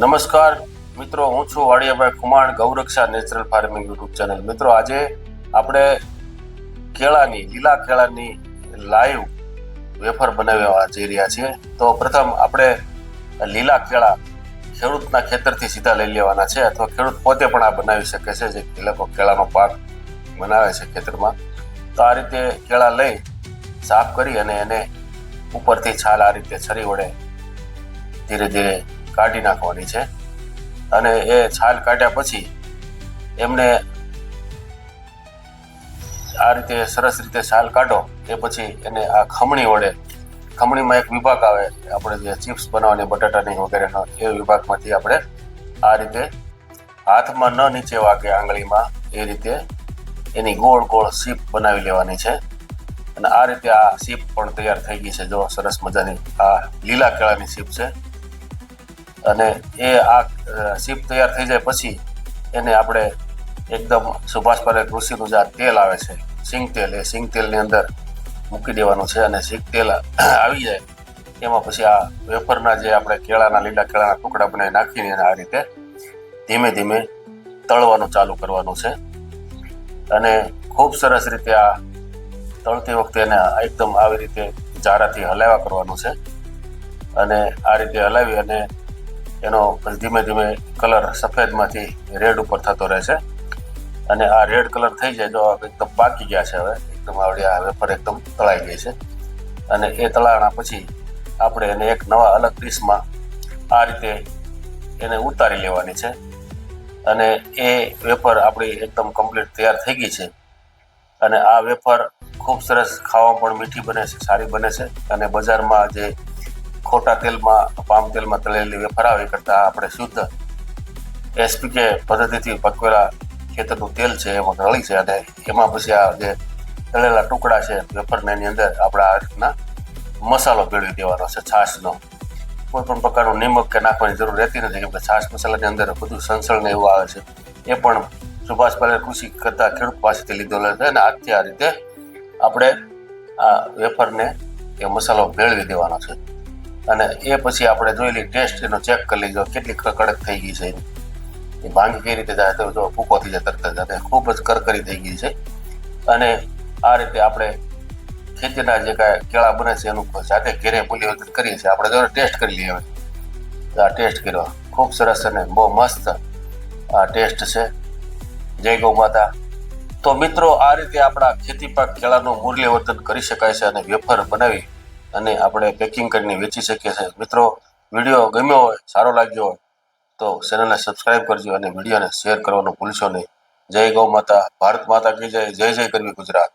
નમસ્કાર. મિત્રો, હું છું Vadiyabhai Khuman, Gauraksha natural farming YouTube channel. મિત્રો, આજે આપણે કેળાની, લીલા કેળાની લાઈવ વેફર બનાવવા જઈ રહ્યા છીએ. તો પ્રથમ આપણે લીલા કેળા ખેડૂતના ખેતરથી સીધા લઈ લેવાના છે અથવા ખેડૂત પોતે પણ આ બનાવી શકે છે, જે એ લોકો કેળાનો પાક બનાવે છે ખેતરમાં. તો આ રીતે કેળા લઈ સાફ કરી અને એને ઉપરથી છાલ આ રીતે છરી વડે ધીરે ધીરે કાઢી નાખવાની છે. અને એ છાલ કાઢ્યા પછી એમને આ રીતે સરસ રીતે છાલ કાઢો એ પછી એને આ ખમણી વડે, ખમણીમાં એક વિભાગ આવે, આપણે જે ચિપ્સ બનાવવાની બટાટાની વગેરેનો, એ વિભાગમાંથી આપણે આ રીતે હાથમાં ન નીચે વાગે આંગળીમાં, એ રીતે એની ગોળ ગોળ સીપ બનાવી લેવાની છે. અને આ રીતે આ સીપ પણ તૈયાર થઈ ગઈ છે. જો સરસ મજાની આ લીલા કેળાની સીપ છે. અને એ આ સીપ તૈયાર થઈ જાય પછી એને આપણે એકદમ સુભાષ પારેખ કૃષિનું જે તેલ આવે છે, સિંગ તેલ, એ સિંગ તેલની અંદર મૂકી દેવાનું છે અને સિંગ તેલ આવી જાય, એમાં પછી આ વેફરના જે આપણે કેળાના, લીલા કેળાના ટુકડા બનાવી નાખીને આ રીતે ધીમે ધીમે તળવાનું ચાલુ કરવાનું છે. અને ખૂબ સરસ રીતે આ તળતી વખતે એને એકદમ આવી રીતે જારાથી હલાવ્યા કરવાનું છે. અને આ રીતે હલાવી અને એનો ધીમે ધીમે કલર સફેદમાંથી રેડ ઉપર થતો રહે છે. અને આ રેડ કલર થઈ જાય જો એકદમ પાકી ગયા છે હવે. એકદમ આવડી આ વેફર એકદમ તળાઈ ગઈ છે. અને એ તળાણા પછી આપણે એને એક નવા અલગ ડીશમાં આ રીતે એને ઉતારી લેવાની છે. અને એ વેફર આપણી એકદમ કમ્પ્લીટ તૈયાર થઈ ગઈ છે. અને આ વેફર ખૂબ સરસ ખાવામાં પણ મીઠી બને છે, સારી બને છે. અને બજારમાં જે ખોટા તેલમાં, પામ તેલમાં તળેલી વેફર એ કરતાં આપણે શુદ્ધ એસપીકે પદ્ધતિથી પકવેલા ખેતરનું તેલ છે, એમાં રળી છે અને એમાં પછી આ જે તળેલા ટુકડા છે, વેફરને એની અંદર આપણે આ રીતના મસાલો ભેળવી દેવાનો છે, છાશનો. કોઈ પણ પ્રકારનું નિમક કે નાખવાની જરૂર રહેતી નથી, કેમ કે છાશ મસાલાની અંદર બધું સંસળ ને એવું આવે છે. એ પણ સુભાષ પાલેર કૃષિ કરતા ખેડૂત પાસેથી લીધેલો છે અને આથી આ રીતે આપણે આ વેફરને એ મસાલો ભેળવી દેવાનો છે. અને એ પછી આપણે જોઈ લઈએ ટેસ્ટ, એનો ચેક કરી લઈએ કેટલી કડક થઈ ગઈ છે. એ ભાંગી કઈ રીતે જાય, તો જો ભૂકો થઈ જાય, તરત જ ખૂબ જ કરકરી થઈ ગઈ છે. અને આ રીતે આપણે ખેતીના જે કાંઈ કેળા બને છે, એનું જાતે ઘેરે બોલી વખત કરીએ છીએ. આપણે જો ટેસ્ટ કરી લઈએ હવે. આ ટેસ્ટ કર્યો. ખૂબ સરસ અને બહુ મસ્ત આ ટેસ્ટ છે. જય ગૌ માતા. તો મિત્રો, આ રીતે આપણા ખેતી પાક કેળાનું મૂલ્યવર્ધન કરી શકાય છે અને વેફર બનાવી અને આપણે પેકિંગ કરીને વેચી શકીએ છીએ. મિત્રો વીડિયો ગમ્યો હોય, સારો લાગ્યો હોય, તો ચેનલને સબસ્ક્રાઇબ કરજો અને વિડીયોને શેર કરવાનું ભૂલશો નહીં. જય ગૌ માતા, ભારત માતા કી જય જય જય કરવી ગુજરાત.